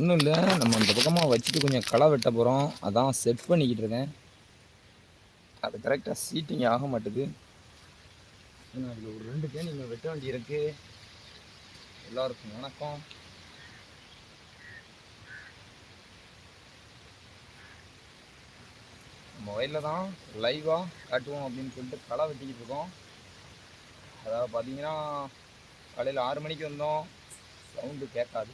ஒன்றும் இல்லை. நம்ம அந்த பக்கமாக வச்சுட்டு கொஞ்சம் களை வெட்ட போகிறோம் அதான் செட் பண்ணிக்கிட்டு இருக்கேன். அது கரெக்டாக சீட்டிங் ஆக மாட்டுது. ஏன்னா அதில் ஒரு ரெண்டு பேர் நீங்கள் வெட்ட வேண்டியிருக்கு எல்லாருக்கும் வணக்கம். நம்ம வயலில் தான் லைவாக காட்டுவோம் அப்படின்னு சொல்லிட்டு களை வெட்டிக்கிட்டு இருக்கோம். அதாவது பார்த்தீங்கன்னா காலையில் ஆறு மணிக்கு வந்தோம். சவுண்டு கேட்காது.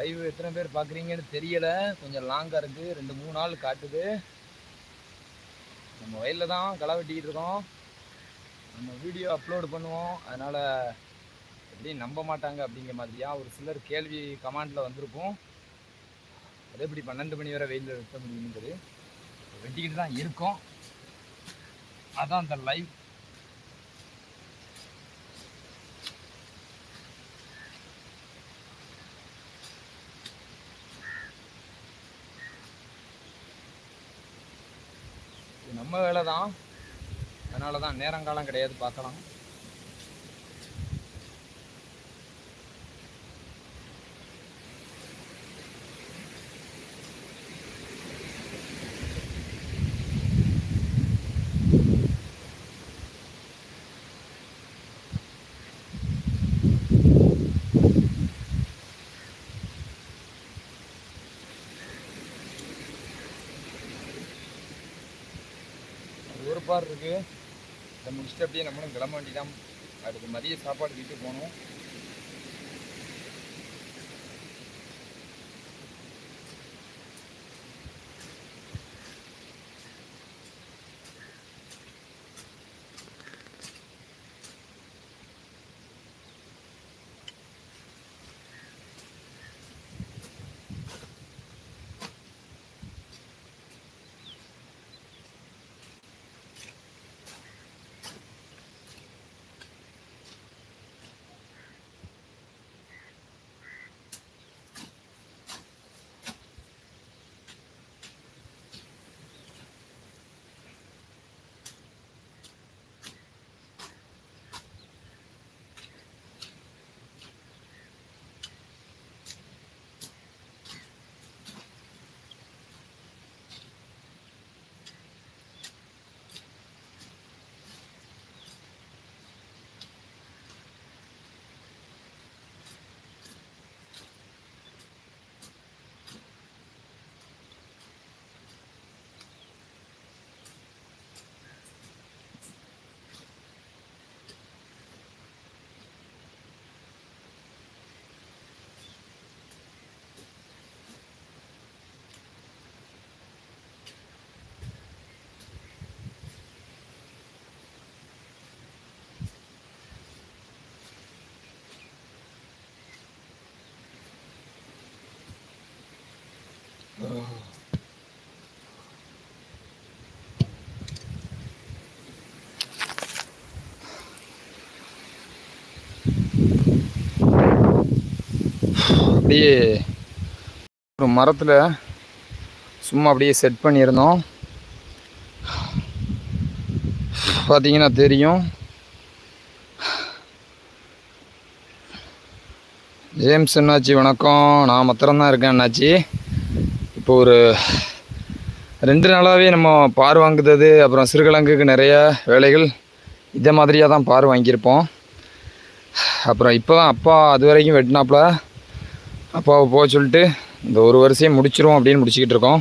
லைவ் எத்தனை பேர் பார்க்குறீங்கன்னு தெரியலை. கொஞ்சம் லாங்காக இருக்குது ரெண்டு மூணு நாள் காட்டுது. நம்ம வயலில் தான் களை வெட்டிக்கிட்டு இருக்கோம். நம்ம வீடியோ அப்லோடு பண்ணுவோம். அதனால் எப்படியும் நம்ப மாட்டாங்க அப்படிங்கிற மாதிரியா ஒரு சிலர் கேள்வி கமாண்டில் வந்திருக்கும். அது எப்படி பன்னெண்டு மணி வரை வெயிலில் வெட்ட முடியுங்கிறது வெட்டிக்கிட்டு தான் இருக்கோம். அதான் அந்த லைவ் நம்ம வேலை தான் அதனால தான் நேரங்காலம் கிடையாது பார்க்கலாம் அது ஒரு பார் இருக்கு இதை முடிச்சுட்டு அப்படியே நம்மளும் கிளம்ப வேண்டிதான் அடுத்து மதிய சாப்பாடு வீட்டுக்கு போகணும். அப்படியே ஒரு மரத்தில் சும்மா அப்படியே செட் பண்ணியிருந்தோம். பார்த்தீங்கன்னா தெரியும். ஜேம்ஸ் என்னாச்சு? வணக்கம். நான் மாத்திரம்தான் இருக்கேன் என்னாச்சு இப்போ ஒரு ரெண்டு நாளாகவே நம்ம பார் வாங்குறது அப்புறம் சிறுகிழங்குக்கு நிறைய வேலைகள் இதை மாதிரியாக தான் பார் வாங்கியிருப்போம். அப்புறம் இப்போ தான் அப்பா அது வரைக்கும் வெட்டினாப்புல. அப்பாவை போக சொல்லிட்டு இந்த ஒரு வருஷம் முடிச்சிருவோம் அப்படின்னு முடிச்சுக்கிட்டு இருக்கோம்.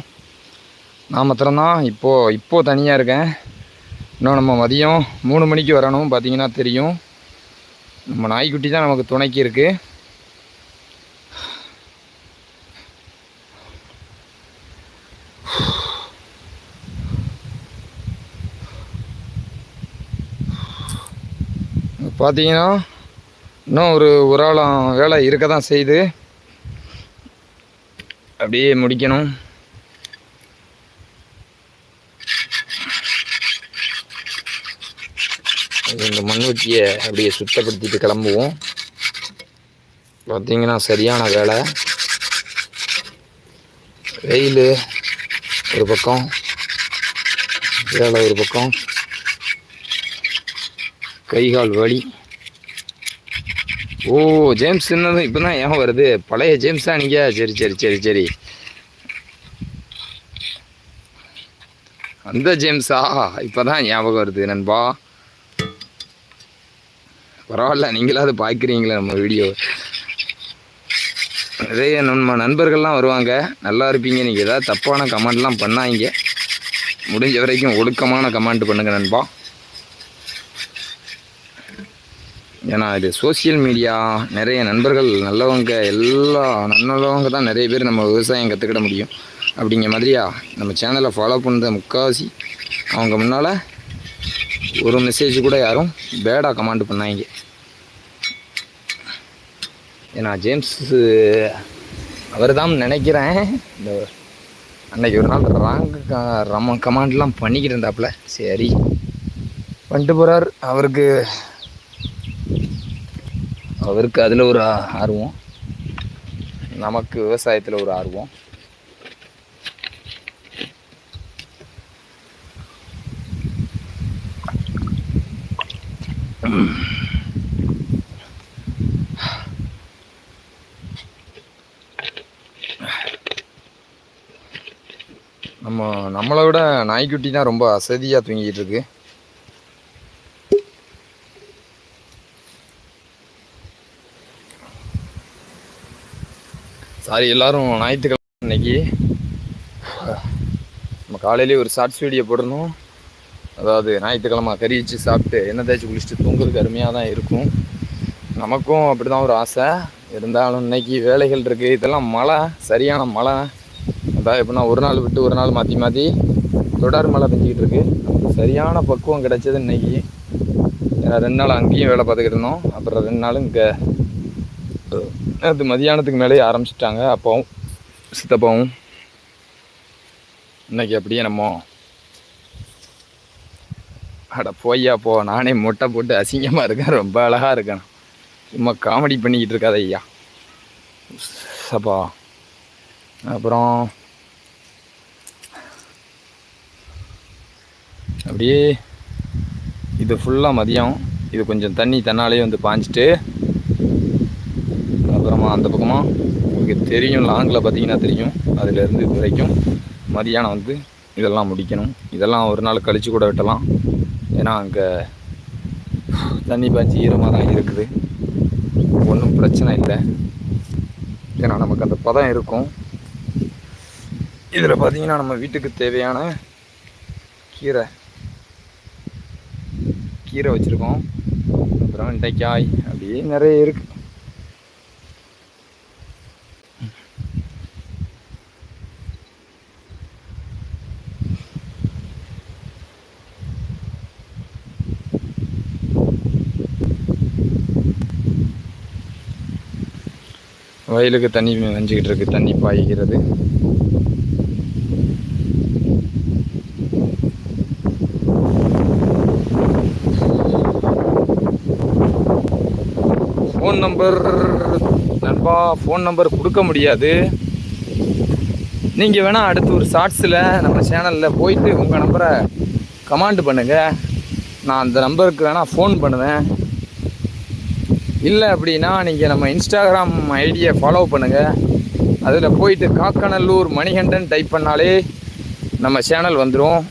நான் மாத்திரம்தான் இப்போது இப்போது தனியாக இருக்கேன். இன்னும் நம்ம மதியம் மூணு மணிக்கு வரணும் பார்த்தீங்கன்னா தெரியும். நம்ம நாய்க்குட்டி தான் நமக்கு துணைக்கு இருக்குது பார்த்தீங்கன்னா இன்னும் ஒரு ஒரு ஆளம் வேலை இருக்க தான் செய்யுது அப்படியே முடிக்கணும். இந்த மண்வெட்டியை அப்படியே சுத்தப்படுத்திட்டு கிளம்புவோம். பார்த்தீங்கன்னா சரியான வேலை. வெயில் ஒரு பக்கம் வேலை ஒரு பக்கம். கை கால் வலி. ஓ ஜேம்ஸ் என்னது இப்போ தான் ஏன் வருது. பழைய ஜேம்ஸா நீங்கள் சரி சரி சரி சரி. அந்த ஜேம்ஸா? இப்போ தான் ஞாபகம் வருது நண்பா. பரவாயில்ல நீங்களாவது பார்க்குறீங்களே நம்ம வீடியோ. நிறைய நம்ம நண்பர்கள்லாம் வருவாங்க. நல்லா இருப்பீங்க. நீங்கள் ஏதாவது தப்பான கமெண்ட்லாம் பண்ணாங்க முடிஞ்ச வரைக்கும் ஒழுக்கமான கமெண்ட் பண்ணுங்கள் நண்பா. ஏன்னா இது சோஷியல் மீடியா நிறைய நண்பர்கள் நல்லவங்க எல்லா நல்லவங்க தான் நிறைய பேர் நம்ம விவசாயம் கற்றுக்கிட முடியும். அப்படிங்கிற மாதிரியா நம்ம சேனலை ஃபாலோ பண்ணுற முக்கால்வாசி அவங்க முன்னால் ஒரு மெசேஜ் கூட யாரும் பேடாக கமாண்ட் பண்ணாங்க ஏன்னா ஜேம்ஸ் அவர் தான் நினைக்கிறேன் இந்த அன்னைக்கு ஒரு நாள் ராங் ரம கமாண்ட்லாம் பண்ணிக்கிட்டு இருந்தாப்புல. சரி. வந்துட்டு போகிறார் அவருக்கு அவருக்கு அதில் ஒரு ஆர்வம். நமக்கு விவசாயத்தில் ஒரு ஆர்வம். நம்ம நம்மளை விட நாய்க்குட்டி தான் ரொம்ப அசதியாக தூங்கிட்டு இருக்கு. சாரி எல்லாரும் ஞாயிற்றுக்கிழமை இன்னைக்கு நம்ம காலையிலேயே ஒரு ஷார்ட்ஸ் வீடியோ போடணும். அதாவது ஞாயிற்றுக்கிழமை கறி வச்சு சாப்பிட்டு எண்ணெய் தேய்ச்சி குளிச்சுட்டு தூங்குறதுக்கு அருமையாக தான் இருக்கும். நமக்கும் அப்படி தான் ஒரு ஆசை. இருந்தாலும் இன்னைக்கு வேலைகள் இருக்குது இதெல்லாம் மழை சரியான மழை. அதாவது எப்படின்னா ஒரு நாள் விட்டு ஒரு நாள் மாற்றி மாற்றி தொடர் மழை பெஞ்சிக்கிட்டு இருக்கு. நமக்கு சரியான பக்குவம் கிடைச்சது இன்னைக்கு. ஏன்னா ரெண்டு நாள் அங்கேயும் வேலை பார்த்துக்கிட்டு இருந்தோம். அப்புறம் ரெண்டு நாளும் இங்கே. அது மதியானத்துக்கு மேலேயே ஆரம்பிச்சிட்டாங்க. அப்பாவும் சித்தப்பாவும் இன்னைக்கு அப்படியே நம்ம அட போய்யா போ. நானே மொட்டை போட்டு அசிங்கமாக இருக்கேன். ரொம்ப அழகாக இருக்கேன். சும்மா காமெடி பண்ணிக்கிட்டு இருக்காத ஐயா. சப்பா அப்புறம் அப்படியே இது ஃபுல்லாக மதியம். இது கொஞ்சம் தண்ணி தன்னாலே வந்து பாஞ்சிட்டு பக்கமாக அந்த பக்கமாக உங்களுக்கு தெரியும் லாங்கில் பார்த்தீங்கன்னா தெரியும். அதுலேருந்து இது வரைக்கும் மதியானம் வந்து இதெல்லாம் முடிக்கணும். இதெல்லாம் ஒரு நாள் கழித்து கூட வெட்டலாம். ஏன்னா அங்கே தண்ணி பாய்ச்சி ஈரமாக தான் இருக்குது. ஒன்றும் பிரச்சனை இல்லை. ஏன்னா நமக்கு அந்த பதம் இருக்கும். இதில் பார்த்தீங்கன்னா நம்ம வீட்டுக்கு தேவையான கீரை. கீரை வச்சுருக்கோம். அப்புறம் வெண்டைக்காய் அப்படியே நிறைய இருக்குது வயலுக்கு தண்ணி வஞ்சிக்கிட்டு இருக்கு தண்ணி பாய்கிறது. ஃபோன் நம்பர் நண்பா ஃபோன் நம்பர் கொடுக்க முடியாது. நீங்கள் வேணால் அடுத்து ஒரு ஷார்ட்ஸில் நம்ம சேனலில் போயிட்டு உங்கள் நம்பரை கமாண்ட் பண்ணுங்கள் நான் அந்த நம்பருக்கு வேணால் ஃபோன் பண்ணுவேன். இல்லை அப்படின்னா நீங்கள் நம்ம இன்ஸ்டாகிராம் ஐடியை ஃபாலோ பண்ணுங்கள் அதில் போயிட்டு காக்கநல்லூர் மணிகண்டன் டைப் பண்ணாலே நம்ம சேனல் வந்துடும்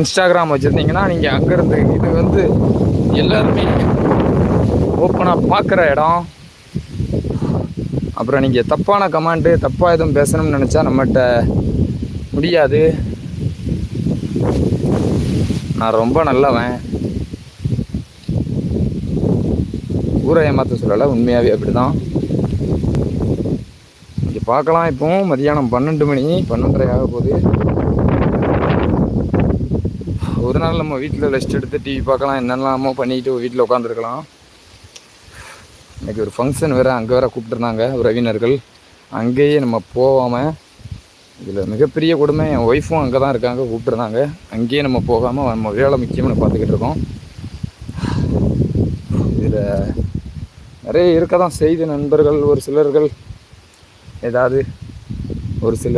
இன்ஸ்டாகிராம் வச்சுருந்தீங்கன்னா நீங்கள் அங்கேருந்து இது வந்து எல்லாருமே ஓப்பனாக பார்க்குற இடம். அப்புறம் நீங்கள் தப்பான கமாண்டு தப்பாக எதுவும் பேசணும்னு நினச்சா நம்மகிட்ட முடியாது. நான் ரொம்ப நல்லவன். ஊரை ஏமாற்ற சொல்லலை உண்மையாகவே அப்படி தான் இங்கே பார்க்கலாம் இப்போ மதியானம் பன்னெண்டு மணி பன்னெண்டரை ஆக போகுது. ஒரு நாள் நம்ம வீட்டில் ரெஸ்ட் எடுத்து டிவி பார்க்கலாம் என்னென்னலாமோ பண்ணிட்டு வீட்டில் உட்காந்துருக்கலாம் இன்றைக்கி ஒரு ஃபங்க்ஷன் வேறு அங்கே வேறு கூப்பிட்டுருந்தாங்க உறவினர்கள். அங்கேயே நம்ம போகாமல் இதில் மிகப்பெரிய கொடுமை என் ஒய்ஃபும் அங்கே தான் இருக்காங்க கூப்பிட்டுருந்தாங்க. அங்கேயே நம்ம போகாமல் நம்ம வேலை முக்கியம்னு பார்த்துக்கிட்டு இருக்கோம். இதில் நிறைய இருக்க தான் செய்து நண்பர்கள் ஒரு சிலர்கள் ஏதாவது ஒரு சில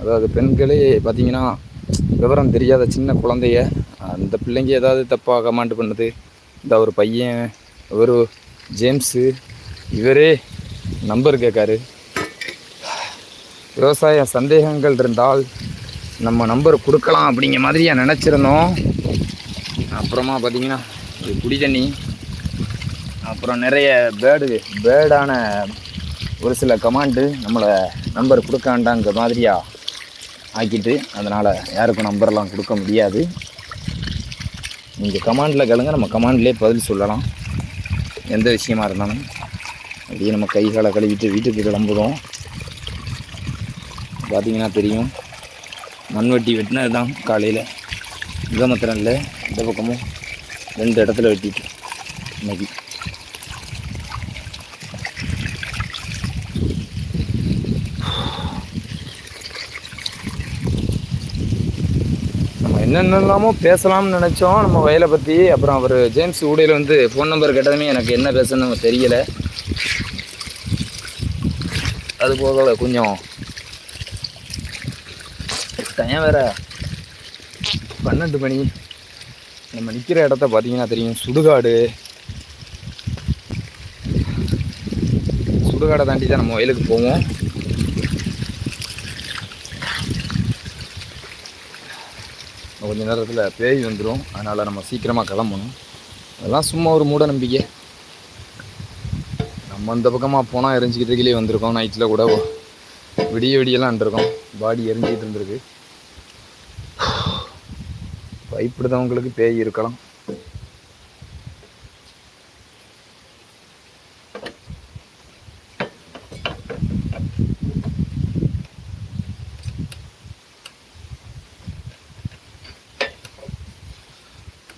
அதாவது பெண்களே பார்த்தீங்கன்னா விவரம் தெரியாத சின்ன குழந்தைய அந்த பிள்ளைங்க ஏதாவது தப்பாக கமாண்ட் பண்ணுது. இந்த ஒரு பையன் ஒரு ஜேம்ஸு இவரே நம்பர் கேட்காரு. விவசாய சந்தேகங்கள் இருந்தால் நம்ம நம்பர் கொடுக்கலாம் அப்படிங்கிற மாதிரியாக நினச்சிருந்தோம். அப்புறமா பார்த்தீங்கன்னா இது குடி தண்ணி அப்புறம் நிறைய பேர்டு பேர்டான ஒரு சில கமாண்டு நம்மளை நம்பர் கொடுக்க வேண்டாங்கிற மாதிரியாக ஆக்கிட்டு அதனால் யாருக்கும் நம்பர்லாம் கொடுக்க முடியாது. நீங்கள் கமாண்டில் கேளுங்க நம்ம கமாண்ட்லேயே பதில் சொல்லலாம். எந்த விஷயமா இருந்தாலும். அப்படியே நம்ம கை கழுவிட்டு வீட்டுக்கு கிளம்புறோம். பார்த்தீங்கன்னா தெரியும் மண்வெட்டி வெட்டினது தான் காலையில். இங்கே மாத்திரம் இல்லை இந்த பக்கமும் ரெண்டு இடத்துல வெட்டிட்டு இன்னைக்கு. என்னென்னலாமோ பேசலாம்னு நினச்சோம். நம்ம வயலை பற்றி அப்புறம் அவர் ஜேம்ஸ் ஊடையில் வந்து ஃபோன் நம்பர் கேட்டதுமே எனக்கு என்ன பேசணும்னு தெரியலை. அது போக கொஞ்சம் டைம் வேற. பன்னெண்டு மணி. நம்ம நிற்கிற இடத்த பார்த்தீங்கன்னா தெரியும். சுடுகாடு. சுடுகாடை தாண்டி தான் நம்ம வயலுக்கு போவோம். கொஞ்ச நேரத்தில் பேய் வந்துடும் அதனால் நம்ம சீக்கிரமாக கிளம்பணும். அதெல்லாம் சும்மா ஒரு மூட நம்பிக்கை. நம்ம அந்த பக்கமாக போனால் எரிஞ்சிக்கிட்டு கீழே வந்திருக்கோம். நைட்டில் கூட விடிய விடியெல்லாம் இருந்திருக்கோம் பாடி எரிஞ்சிக்கிட்டு இருந்திருக்கு. பயப்படுதவங்களுக்கு பேய் இருக்கலாம்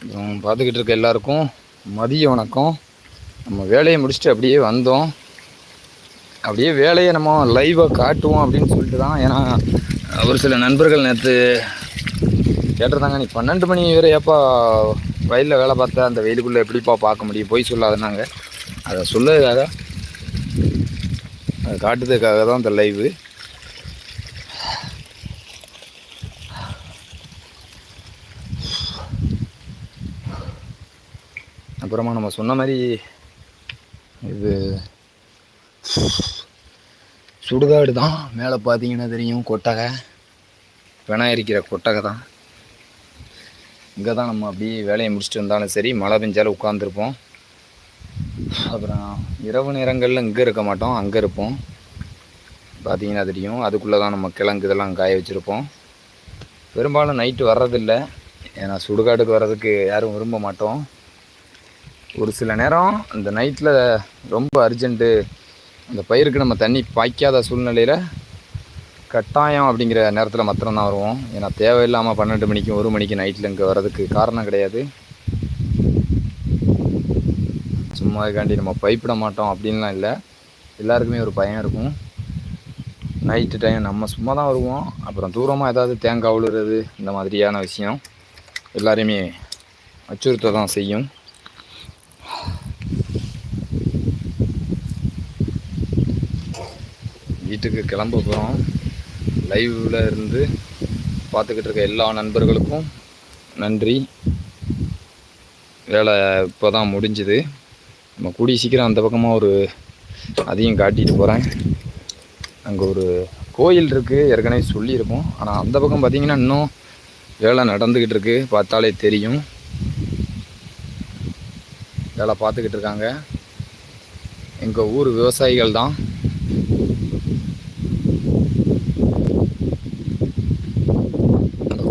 அப்புறம் பார்த்துக்கிட்டு இருக்க எல்லாருக்கும் மதிய வணக்கம். நம்ம வேலையை முடிச்சுட்டு அப்படியே வந்தோம். அப்படியே வேலையை நம்ம லைவாக காட்டுவோம் அப்படின்னு சொல்லிட்டு தான். ஏன்னா ஒரு சில நண்பர்கள் நேற்று கேட்டிருந்தாங்க நீ பன்னெண்டு மணி வரை ஏப்பா வயலில் வேலை பார்த்த? அந்த வெயிலுக்குள்ளே எப்படிப்பா பார்க்க முடியும்? போய் சொல்லாதுனாங்க. அதை சொல்லதுக்காக அதை காட்டுறதுக்காக தான் அந்த லைவு அப்புறமா நம்ம சொன்ன மாதிரி இது சுடுகாடு தான். மேலே பார்த்தீங்கன்னா தெரியும் கொட்டகை. பிணம் இருக்கிற கொட்டகை தான். இங்கே தான் நம்ம அப்படியே வேலையை முடிச்சுட்டு வந்தாலும் சரி மழை பெஞ்சாலும் உட்காந்துருப்போம் அப்புறம் இரவு நேரங்களில் இங்கே இருக்க மாட்டோம் அங்கே இருப்போம். பார்த்தீங்கன்னா தெரியும் அதுக்குள்ளே தான் நம்ம கிழங்கு இதெல்லாம் காய வச்சுருப்போம். பெரும்பாலும் நைட்டு வர்றதில்லை. ஏன்னா சுடுகாடுக்கு வர்றதுக்கு யாரும் விரும்ப மாட்டோம். ஒரு சில நேரம் அந்த நைட்டில் ரொம்ப அர்ஜென்ட்டு அந்த பயிருக்கு நம்ம தண்ணி பாய்க்காத சூழ்நிலையில் கட்டாயம் அப்படிங்கிற நேரத்தில் மாத்திரம்தான் வருவோம். ஏன்னா தேவையில்லாமல் பன்னெண்டு மணிக்கும் ஒரு மணிக்கு நைட்டில் இங்கே வர்றதுக்கு காரணம் கிடையாது. சும்மா இருக்காண்டி நம்ம பைப்பிட மாட்டோம் அப்படின்லாம் இல்லை. எல்லாருக்குமே ஒரு பயம் இருக்கும். நைட்டு டைம் நம்ம சும்மா தான் வருவோம். அப்புறம் தூரமாக ஏதாவது தேங்காய் விழுறது இந்த மாதிரியான விஷயம் எல்லாரையுமே அச்சுறுத்த தான் செய்யும். வீட்டுக்கு கிளம்ப போகிறோம் லைவில் இருந்து பார்த்துக்கிட்டு இருக்க எல்லா நண்பர்களுக்கும் நன்றி. வேலை இப்போ தான் முடிஞ்சுது. நம்ம கூடிய சீக்கிரம் அந்த பக்கமாக ஒரு அதையும் காட்டிட்டு போகிறேன் அங்கே ஒரு கோயில் இருக்குது ஏற்கனவே சொல்லியிருக்கோம் ஆனால் அந்த பக்கம் பார்த்திங்கன்னா இன்னும் வேலை நடந்துக்கிட்டு இருக்கு. பார்த்தாலே தெரியும். வேலை பார்த்துக்கிட்டு இருக்காங்க. எங்கள் ஊர் விவசாயிகள் தான்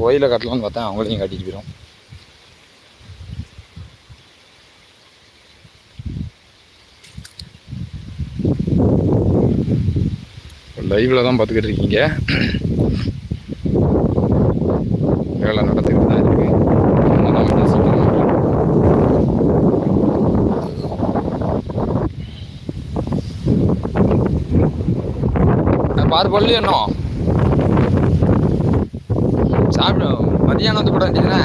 ஒயில கட்டலாம்னு பார்த்தேன். அவங்களையும் கட்டிட்டு போயிடும் லைவில் தான் பார்த்துக்கிட்டு இருக்கீங்க. வேலை நடந்துக்கிட்டு தான் இருக்கு. பாரு பள்ளி என்ன சாப்பிடு மதியானம் வந்து போட வேண்டியதுனே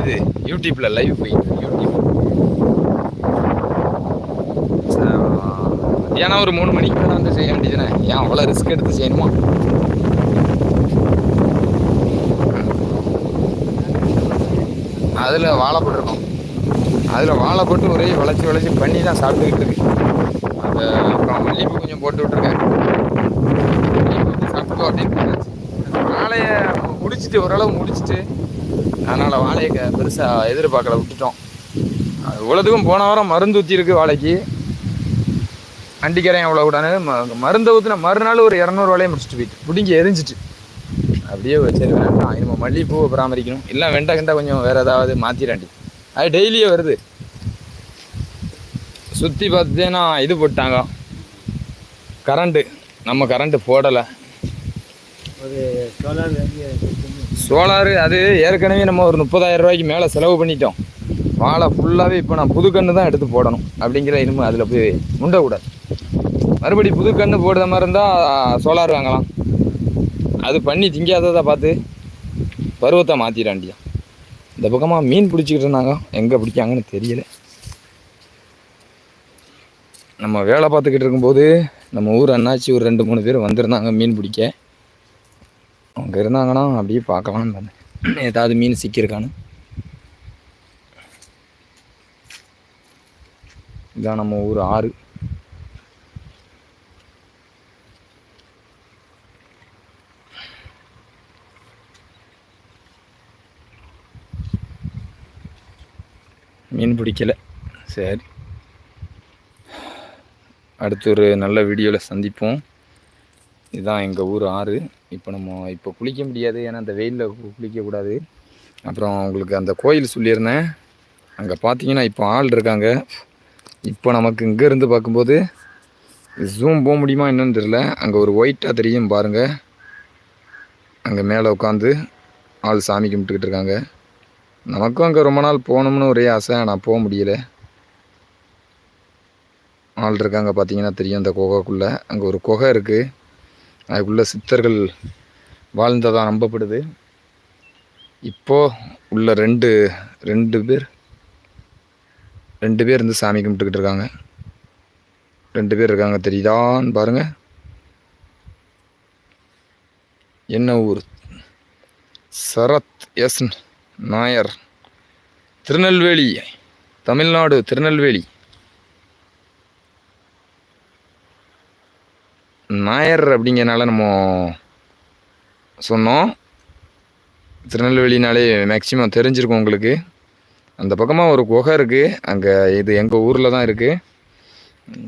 இது யூடியூப்ல லைவ் போயிட்டு யூடியூப் மத்தியானம் ஒரு மூணு மணிக்கு மேலே வந்து செய்ய வேண்டியதுனே ஏன் அவ்வளோ ரிஸ்க் எடுத்து செய்யணுமா? அதில் வாழை போட்டிருக்கோம் அதில் வாழை போட்டு ஒரே வளைச்சி வளைச்சி பண்ணி தான் சாப்பிட்டுக்கிட்டு இருக்கு. அந்த அப்புறம் மல்லிகைப்பூ கொஞ்சம் போட்டு விட்ருக்கேன் சாப்பிட்டோம் அப்படின்னு வாழையை முடிச்சிட்டு ஓரளவு முடிச்சிட்டு அதனால் வாழையை க- எதிர்பார்க்கல விட்டுட்டோம். அது இவ்வளோத்துக்கும் போன வாரம் மருந்து ஊற்றிருக்கு வாழைக்கு. அண்டிக்கிறேன் அவ்வளோ கூடாது ம- மருந்தை ஊற்றின மறுநாள் ஒரு இரநூறு வாழையை முடிச்சுட்டு போயிட்டு பிடிங்கி எரிஞ்சிட்டு. அப்படியே சரி வேண்டாம் நம்ம மல்லிகைப்பூவை பராமரிக்கணும். இல்லை வெண்டை கண்டா கொஞ்சம் வேறு ஏதாவது மாற்றிடாண்டி அது டெய்லியே வருது. சுற்றி பார்த்தேன்னா இது போட்டாங்க. கரண்ட்டு. நம்ம கரண்ட்டு போடலை. சோலாரு அது ஏற்கனவே நம்ம ஒரு முப்பதாயிரம் ரூபாய்க்கு மேலே செலவு பண்ணிட்டோம். வாழை ஃபுல்லாகவே இப்போ நான் புது கன்று தான் எடுத்து போடணும். அப்படிங்கிற இனிமே அதில் போய் முண்டக்கூடாது. மறுபடி புது கன்று போடுற மாதிரி இருந்தால் சோலார் வாங்கலாம். அது பண்ணி திங்காததை பார்த்து பருவத்தை மாற்றிடாண்டியா இந்த பக்கமாக மீன் பிடிச்சிக்கிட்டு இருந்தாங்க. எங்கே பிடிக்காங்கன்னு தெரியல. நம்ம வேலை பார்த்துக்கிட்டு இருக்கும்போது நம்ம ஊர் அண்ணாச்சி ஒரு ரெண்டு மூணு பேர் வந்திருந்தாங்க மீன் பிடிக்க. அவங்க இருந்தாங்கன்னா அப்படியே பார்க்கலான்னு வந்தேன் ஏதாவது மீன் சிக்கியிருக்கான்னு. இதான் நம்ம ஊர் ஆறு. மீன் பிடிக்கல. சரி. அடுத்து ஒரு நல்ல வீடியோவில் சந்திப்போம். இதுதான் எங்கள் ஊர் ஆறு. இப்போ நம்ம இப்போ குளிக்க முடியாது. ஏன்னா அந்த வெயிலில் குளிக்கக்கூடாது அப்புறம் உங்களுக்கு அந்த கோயில் சொல்லியிருந்தேன். அங்கே பார்த்தீங்கன்னா இப்போ ஆள் இருக்காங்க. இப்போ நமக்கு இங்கேருந்து பார்க்கும்போது ஜூம் போக முடியுமா என்னன்னு தெரில அங்கே ஒரு ஒயிட்டாக தெரியும் பாருங்கள் அங்கே மேலே உட்காந்து ஆள் சாமி கும்பிட்டுக்கிட்டு இருக்காங்க. நமக்கும் அங்கே ரொம்ப நாள் போகணும்னு ஒரே ஆசை ஆனால் போக முடியல. ஆள் இருக்காங்க பார்த்தீங்கன்னா தெரியும் அந்த குகைக்குள்ளே. அங்கே ஒரு குகை இருக்குது அதுக்குள்ளே சித்தர்கள் வாழ்ந்ததாக நம்பப்படுது. இப்போது உள்ள ரெண்டு ரெண்டு பேர் ரெண்டு பேர் இருந்து சாமி கும்பிட்டுக்கிட்டு இருக்காங்க. ரெண்டு பேர் இருக்காங்க தெரியுதான்னு பாருங்கள் என்ன ஊர்? சரத் எஸ் நாயர். திருநெல்வேலி தமிழ்நாடு திருநெல்வேலி. நாயர் அப்படிங்கிறனால நம்ம சொன்னோம். திருநெல்வேலினாலே மேக்சிமம் தெரிஞ்சிருக்கும் உங்களுக்கு. அந்த பக்கமாக ஒரு குகை இருக்குது அங்கே இது எங்கள் ஊரில் தான் இருக்குது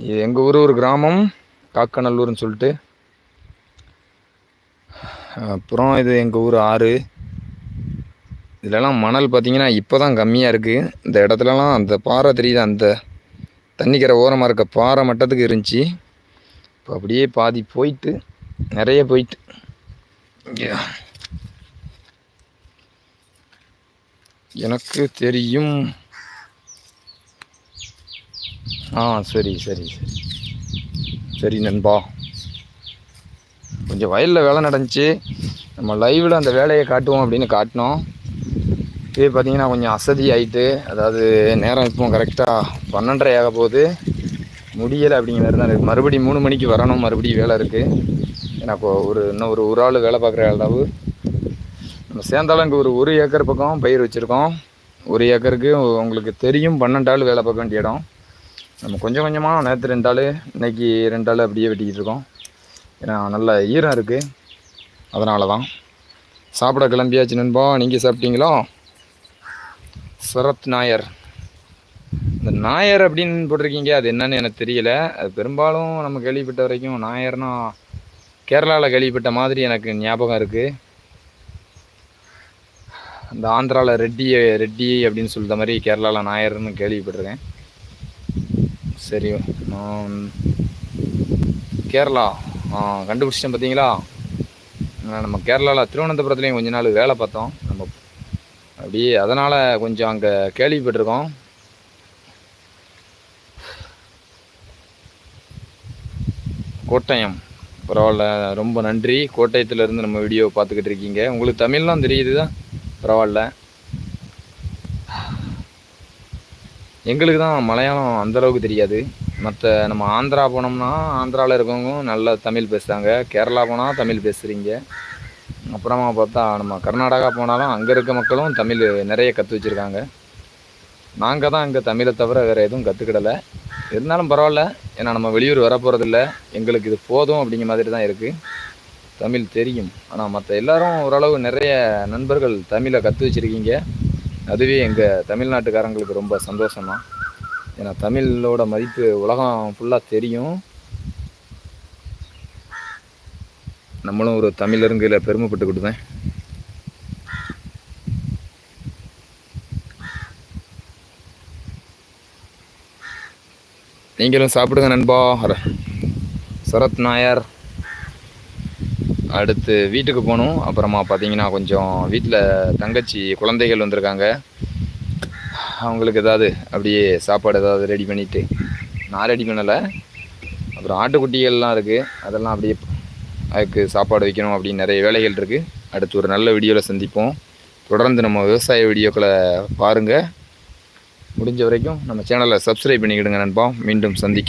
இது எங்கள் ஊர் ஒரு கிராமம். காக்கநல்லூர்னு சொல்லிட்டு. அப்புறம் இது எங்கள் ஊர் ஆறு. இதுலலாம் மணல் பார்த்தீங்கன்னா இப்போ தான் கம்மியாக இருக்குது இந்த இடத்துலலாம் அந்த பாறை தெரியுது? அந்த தண்ணிக்கரை ஓரமாக இருக்க பாறை மட்டத்துக்கு இருந்துச்சு. இப்போ அப்படியே பாதி போயிட்டு நிறைய போயிட்டு. எனக்கு தெரியும். ஆ சரி சரி சரி. சரி நண்பா. கொஞ்சம் வயலில் வேலை நடந்துச்சு. நம்ம லைவில் அந்த வேலையை காட்டுவோம் அப்படின்னு காட்டினோம். இது பார்த்தீங்கன்னா கொஞ்சம் அசதி ஆகிட்டு அதாவது நேரம் இப்போ கரெக்டாக பன்னெண்டரை ஆக போகுது. முடியலை அப்படிங்கிற மாதிரி தான் இருக்குது மறுபடியும் மூணு மணிக்கு வரணும். மறுபடியும் வேலை இருக்குது ஏன்னா இப்போ ஒரு இன்னும் ஒரு ஒரு ஆள் வேலை பார்க்குற அளவு நம்ம சேர்ந்தாலும் இங்கே ஒரு ஒரு ஏக்கர் பக்கம் பயிர் வச்சுருக்கோம். ஒரு ஏக்கருக்கு உங்களுக்கு தெரியும் பன்னெண்டு ஆள் வேலை பார்க்க வேண்டிய இடம். நம்ம கொஞ்சம் கொஞ்சமாக நேற்று ரெண்டு ஆள் இன்னைக்கு ரெண்டு ஆள் அப்படியே வெட்டிக்கிட்டு இருக்கோம். ஏன்னா நல்ல ஈரம் இருக்குது அதனால தான் சாப்பிட கிளம்பியாச்சு நண்பா. நீங்கள் சாப்பிட்டீங்களா? சரத் நாயர். இந்த நாயர் அப்படின்னு போட்டிருக்கீங்க அது என்னன்னு எனக்கு தெரியல. அது பெரும்பாலும் நம்ம கேள்விப்பட்ட வரைக்கும் நாயர்னா கேரளாவில் கேள்விப்பட்ட மாதிரி எனக்கு ஞாபகம் இருக்குது இந்த ஆந்திராவில் ரெட்டி ரெட்டி அப்படின்னு சொல்கிற மாதிரி கேரளாவில் நாயர்னு கேள்விப்பட்டிருக்கேன். சரி நான் கேரளா. ஆ கண்டுபிடிச்சிட்டேன் பார்த்தீங்களா நம்ம கேரளாவில் திருவனந்தபுரத்துலேயும் கொஞ்ச நாள் வேலை பார்த்தோம். அப்படி. அப்படியே அதனால் கொஞ்சம் அங்கே கேள்விப்பட்டிருக்கோம். கோட்டயம். பரவாயில்ல. ரொம்ப நன்றி. கோட்டயத்துலேருந்து நம்ம வீடியோ பார்த்துக்கிட்டு இருக்கீங்க. உங்களுக்கு தமிழ்லாம் தெரியுது தான் பரவாயில்ல. எங்களுக்கு தான் மலையாளம் அந்த அளவுக்கு தெரியாது. மற்ற நம்ம ஆந்திரா போனோம்னா ஆந்திராவில் இருக்கவங்க நல்லா தமிழ் பேசுகிறாங்க கேரளா போனால் தமிழ் பேசுகிறீங்க அப்புறமா பார்த்தா நம்ம கர்நாடகா போனாலும் அங்கே இருக்க மக்களும் தமிழ் நிறைய கற்று வச்சுருக்காங்க. நாங்கள் தான் இங்கே தமிழை தவிர வேறு எதுவும் கற்றுக்கிடலை இருந்தாலும் பரவாயில்ல. ஏன்னா நம்ம வெளியூர் வர போகிறதில்ல எங்களுக்கு இது போதும் அப்படிங்கிற மாதிரி தான் இருக்குது தமிழ் தெரியும். ஆனால் மற்ற எல்லாரும் ஓரளவு நிறைய நண்பர்கள் தமிழை கற்று வச்சுருக்கீங்க. அதுவே எங்கள் தமிழ்நாட்டுக்காரங்களுக்கு ரொம்ப சந்தோஷம் தான் ஏன்னா தமிழோட மதிப்பு உலகம் ஃபுல்லாக தெரியும். நம்மளும் ஒரு தமிழருங்கையில் பெருமைப்பட்டுக்கிட்டு தான் நீங்களும் சாப்பிடுங்க நண்பா. சரத் நாயர். அடுத்து வீட்டுக்கு போகணும். அப்புறமா பார்த்தீங்கன்னா கொஞ்சம் வீட்டில் தங்கச்சி குழந்தைகள் வந்திருக்காங்க. அவங்களுக்கு ஏதாவது அப்படியே சாப்பாடு ஏதாவது ரெடி பண்ணிவிட்டு நான் ரெடி பண்ணலை. அப்புறம் ஆட்டுக்குட்டிகள்லாம் இருக்குது அதெல்லாம் அப்படியே அதுக்கு சாப்பாடு வைக்கணும் அப்படின்னு நிறைய வேலைகள் இருக்குது அடுத்து ஒரு நல்ல வீடியோவில் சந்திப்போம். தொடர்ந்து நம்ம விவசாய வீடியோக்களை பாருங்கள் முடிஞ்ச வரைக்கும் நம்ம சேனலை சப்ஸ்கிரைப் பண்ணிக்கிடுங்க நண்பா. மீண்டும் சந்திக்க